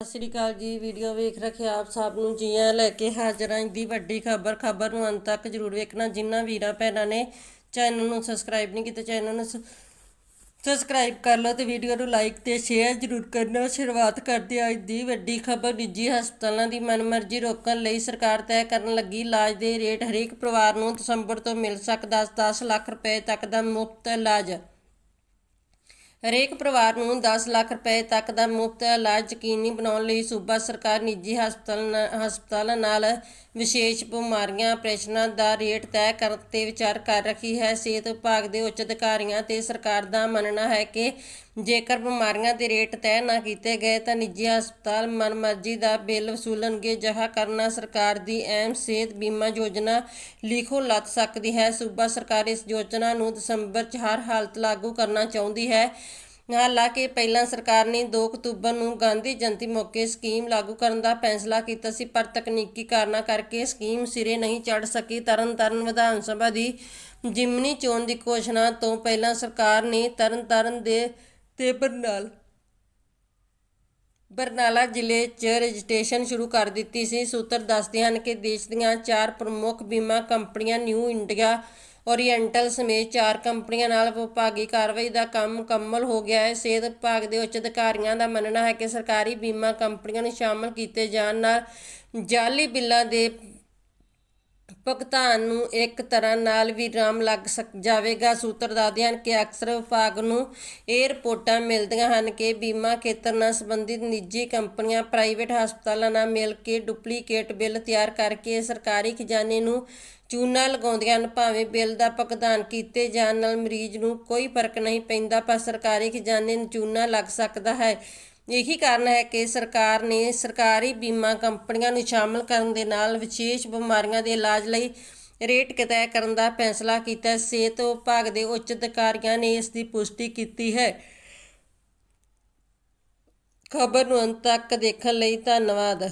ਸਤਿ ਸ੍ਰੀ ਅਕਾਲ ਜੀ, ਵੀਡੀਓ ਵੇਖ ਰੱਖੇ ਆਪ ਸਭ ਨੂੰ, ਜੀਆਂ ਲੈ ਕੇ ਹਾਜ਼ਰ ਹਾਂ ਦੀ ਵੱਡੀ ਖਬਰ। ਖਬਰ ਨੂੰ ਅੰਤ ਤੱਕ ਜਰੂਰ ਵੇਖਣਾ, ਜਿਨ੍ਹਾਂ ਵੀਰਾਂ ਭੈਣਾਂ ਨੇ ਚੈਨਲ ਨੂੰ ਸਬਸਕ੍ਰਾਈਬ ਨਹੀਂ ਕੀਤਾ, ਚੈਨਲ ਨੂੰ ਸਬਸਕ੍ਰਾਈਬ ਕਰ ਲਓ ਤੇ ਵੀਡੀਓ ਨੂੰ ਲਾਈਕ ਤੇ ਸ਼ੇਅਰ ਜਰੂਰ ਕਰਨਾ। ਸ਼ੁਰੂਆਤ ਕਰਦੇ ਹਾਂ ਅੱਜ ਦੀ ਵੱਡੀ ਖਬਰ, ਨਿੱਜੀ ਹਸਪਤਾਲਾਂ ਦੀ ਮਨਮਰਜ਼ੀ ਰੋਕਣ ਲਈ ਸਰਕਾਰ ਤੈਅ ਕਰਨ ਲੱਗੀ ਇਲਾਜ ਦੇ ਰੇਟ ਹਰੇਕ ਪਰਿਵਾਰ ਨੂੰ ਦਸੰਬਰ ਤੋਂ ਮਿਲ ਸਕਦਾ 10 ਲੱਖ ਰੁਪਏ ਤੱਕ ਦਾ ਮੁਫਤ ਇਲਾਜ। ਹਰੇਕ ਪਰਿਵਾਰ ਨੂੰ 10 ਲੱਖ ਰੁਪਏ ਤੱਕ ਦਾ ਮੁਫਤ ਇਲਾਜ ਯਕੀਨੀ ਬਣਾਉਣ ਲਈ ਸੂਬਾ ਸਰਕਾਰ ਨਿੱਜੀ ਹਸਪਤਾਲ ਹਸਪਤਾਲਾਂ ਨਾਲ ਵਿਸ਼ੇਸ਼ ਬਿਮਾਰੀਆਂ ਆਪਰੇਸ਼ਨਾਂ ਦਾ ਰੇਟ ਤੈਅ ਕਰਨ ਤੇ ਵਿਚਾਰ ਕਰ ਰਹੀ ਹੈ। ਸਿਹਤ ਵਿਭਾਗ ਦੇ ਉੱਚ ਅਧਿਕਾਰੀਆਂ ਤੇ ਸਰਕਾਰ ਦਾ ਮੰਨਣਾ ਹੈ ਕਿ ਜੇਕਰ ਬਿਮਾਰੀਆਂ ਦੇ ਰੇਟ ਤੈਅ ਨਾ ਕੀਤੇ ਗਏ ਤਾਂ ਨਿੱਜੀ ਹਸਪਤਾਲ ਮਨਮਰਜ਼ੀ ਦਾ ਬਿੱਲ ਵਸੂਲਣਗੇ, ਜਹਾ ਕਰਨਾ ਸਰਕਾਰ ਦੀ ਅਹਿਮ ਸਿਹਤ ਬੀਮਾ ਯੋਜਨਾ ਲਿਖੋ ਲੱਤ ਸਕਦੀ ਹੈ। ਸੂਬਾ ਸਰਕਾਰ ਇਸ ਯੋਜਨਾ ਨੂੰ ਦਸੰਬਰ 'ਚ ਹਰ ਹਾਲਤ ਲਾਗੂ ਕਰਨਾ ਚਾਹੁੰਦੀ ਹੈ। ਹਾਲਾਂਕਿ ਪਹਿਲਾਂ ਸਰਕਾਰ ਨੇ 2 ਅਕਤੂਬਰ ਨੂੰ ਗਾਂਧੀ ਜਯੰਤੀ ਮੌਕੇ ਸਕੀਮ ਲਾਗੂ ਕਰਨ ਦਾ ਫੈਸਲਾ ਕੀਤਾ ਸੀ, ਪਰ ਤਕਨੀਕੀ ਕਾਰਨਾਂ ਕਰਕੇ ਸਕੀਮ ਸਿਰੇ ਨਹੀਂ ਚੜ ਸਕੀ। ਤਰਨਤਾਰਨ ਵਿਧਾਨ ਸਭਾ ਦੀ ਜਿਮਨੀ ਚੋਣ ਦੀ ਘੋਸ਼ਣਾ ਤੋਂ ਪਹਿਲਾਂ ਸਰਕਾਰ ਨੇ ਤਰਨਤਾਰਨ ਦੇ ਤੇ ਬਰਨਾਲ, ਬਰਨਾਲਾ ਜ਼ਿਲ੍ਹੇ 'ਚ ਰਜਿਸਟ੍ਰੇਸ਼ਨ ਸ਼ੁਰੂ ਕਰ ਦਿੱਤੀ ਸੀ। ਸੂਤਰ ਦੱਸਦੇ ਹਨ ਕਿ ਦੇਸ਼ ਦੀਆਂ ਚਾਰ ਪ੍ਰਮੁੱਖ ਬੀਮਾ ਕੰਪਨੀਆਂ ਨਿਊ ਇੰਡੀਆ ਓਰੀਐਂਟਲ ਸਮੇਤ ਚਾਰ ਕੰਪਨੀਆਂ ਨਾਲ ਵਿਭਾਗੀ ਕਾਰਵਾਈ ਦਾ ਕੰਮ ਮੁਕੰਮਲ ਹੋ ਗਿਆ ਹੈ। ਸਿਹਤ ਵਿਭਾਗ ਦੇ ਉੱਚ ਅਧਿਕਾਰੀਆਂ ਦਾ ਮੰਨਣਾ ਹੈ ਕਿ ਸਰਕਾਰੀ ਬੀਮਾ ਕੰਪਨੀਆਂ ਨੂੰ ਸ਼ਾਮਲ ਕੀਤੇ ਜਾਣ ਨਾਲ ਜਾਲੀ ਬਿੱਲਾਂ ਦੇ ਭੁਗਤਾਨ ਨੂੰ ਇੱਕ ਤਰ੍ਹਾਂ ਨਾਲ ਵੀ ਰਾਮ ਲੱਗ ਸਕ, ਜਾਵੇਗਾ। ਸੂਤਰ ਦੱਸਦੇ ਹਨ ਕਿ ਅਕਸਰ ਵਿਭਾਗ ਨੂੰ ਇਹ ਰਿਪੋਰਟਾਂ ਮਿਲਦੀਆਂ ਹਨ ਕਿ ਬੀਮਾ ਖੇਤਰ ਨਾਲ ਸੰਬੰਧਿਤ ਨਿੱਜੀ ਕੰਪਨੀਆਂ ਪ੍ਰਾਈਵੇਟ ਹਸਪਤਾਲਾਂ ਨਾਲ ਮਿਲ ਕੇ ਡੁਪਲੀਕੇਟ ਬਿੱਲ ਤਿਆਰ ਕਰਕੇ ਸਰਕਾਰੀ ਖਜ਼ਾਨੇ ਨੂੰ ਚੂਨਾ ਲਗਾਉਂਦੀਆਂ ਹਨ। ਭਾਵੇਂ ਬਿੱਲ ਦਾ ਭੁਗਤਾਨ ਕੀਤੇ ਜਾਣ ਨਾਲ ਮਰੀਜ਼ ਨੂੰ ਕੋਈ ਫ਼ਰਕ ਨਹੀਂ ਪੈਂਦਾ, ਪਰ ਸਰਕਾਰੀ ਖਜ਼ਾਨੇ ਨੂੰ ਚੂਨਾ ਲੱਗ ਸਕਦਾ ਹੈ। ਇਹੀ ਕਾਰਨ ਹੈ ਕਿ ਸਰਕਾਰ ਨੇ ਸਰਕਾਰੀ ਬੀਮਾ ਕੰਪਨੀਆਂ ਨੂੰ ਸ਼ਾਮਲ ਕਰਨ ਦੇ ਨਾਲ ਵਿਸ਼ੇਸ਼ ਬਿਮਾਰੀਆਂ ਦੇ ਇਲਾਜ ਲਈ ਰੇਟ ਤੈਅ ਕਰਨ ਦਾ ਫੈਸਲਾ ਕੀਤਾ। ਸਿਹਤ ਵਿਭਾਗ ਦੇ ਉੱਚ ਅਧਿਕਾਰੀਆਂ ਨੇ ਇਸ ਦੀ ਪੁਸ਼ਟੀ ਕੀਤੀ ਹੈ। ਖਬਰ ਨੂੰ ਅੰਤ ਤੱਕ ਦੇਖਣ ਲਈ ਧੰਨਵਾਦ।